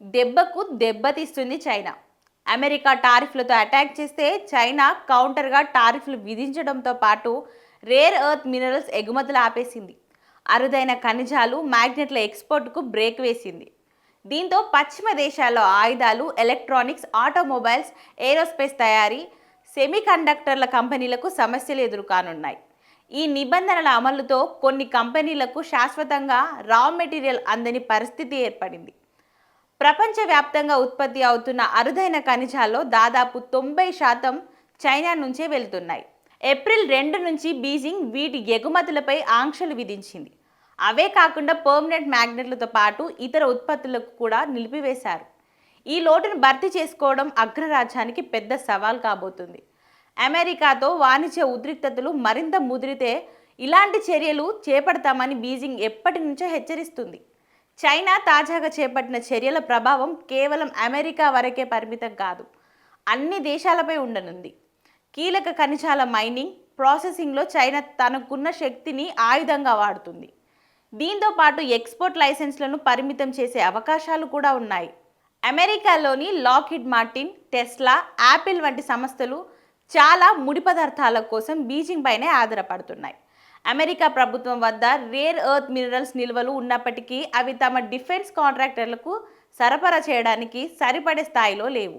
దెబ్బకు దెబ్బతీస్తుంది China. America టారిఫ్లతో అటాక్ చేస్తే చైనా కౌంటర్గా టారిఫ్లు విధించడంతో పాటు రేర్ ఎర్త్ మినరల్స్ ఎగుమతులు ఆపేసింది. అరుదైన ఖనిజాలు మ్యాగ్నెట్ల ఎక్స్పోర్ట్కు బ్రేక్ వేసింది. దీంతో పశ్చిమ దేశాల్లో ఆయుధాలు ఎలక్ట్రానిక్స్ ఆటోమొబైల్స్ ఏరోస్పేస్ తయారీ సెమీకండక్టర్ల కంపెనీలకు సమస్యలు ఎదురుకానున్నాయి. ఈ నిబంధనల అమలుతో కొన్ని కంపెనీలకు శాశ్వతంగా రా మెటీరియల్ అందని పరిస్థితి ఏర్పడింది. ప్రపంచవ్యాప్తంగా ఉత్పత్తి అవుతున్న అరుదైన ఖనిజాల్లో దాదాపు తొంభై శాతం చైనా నుంచే వెళ్తున్నాయి. ఏప్రిల్ రెండు నుంచి బీజింగ్ వీటి ఎగుమతులపై ఆంక్షలు విధించింది. అవే కాకుండా పర్మనెంట్ మ్యాగ్నెట్లతో పాటు ఇతర ఉత్పత్తులకు కూడా నిలిపివేశారు. ఈ లోటును భర్తీ చేసుకోవడం అగ్రరాజ్యానికి పెద్ద సవాల్ కాబోతుంది. అమెరికాతో వాణిజ్య ఉద్రిక్తతలు మరింత ముదిరితే ఇలాంటి చర్యలు చేపడతామని బీజింగ్ ఎప్పటి నుంచో హెచ్చరిస్తుంది. చైనా తాజాగా చేపట్టిన చర్యల ప్రభావం కేవలం అమెరికా వరకే పరిమితం కాదు. అన్ని దేశాలపై ఉండనుంది. కీలక ఖనిజాల మైనింగ్ ప్రాసెసింగ్లో చైనా తనకున్న శక్తిని ఆయుధంగా వాడుతుంది. దీంతో పాటు ఎక్స్పోర్ట్ లైసెన్స్లను పరిమితం చేసే అవకాశాలు కూడా ఉన్నాయి. అమెరికాలోని లాకిడ్ మార్టిన్ టెస్లా యాపిల్ వంటి సంస్థలు చాలా ముడి పదార్థాల కోసం బీజింగ్ పైనే ఆధారపడుతున్నాయి. అమెరికా ప్రభుత్వం వద్ద రేర్ ఎర్త్ మినరల్స్ నిల్వలు ఉన్నప్పటికీ అవి తమ డిఫెన్స్ కాంట్రాక్టర్లకు సరఫరా చేయడానికి సరిపడే స్థాయిలో లేవు.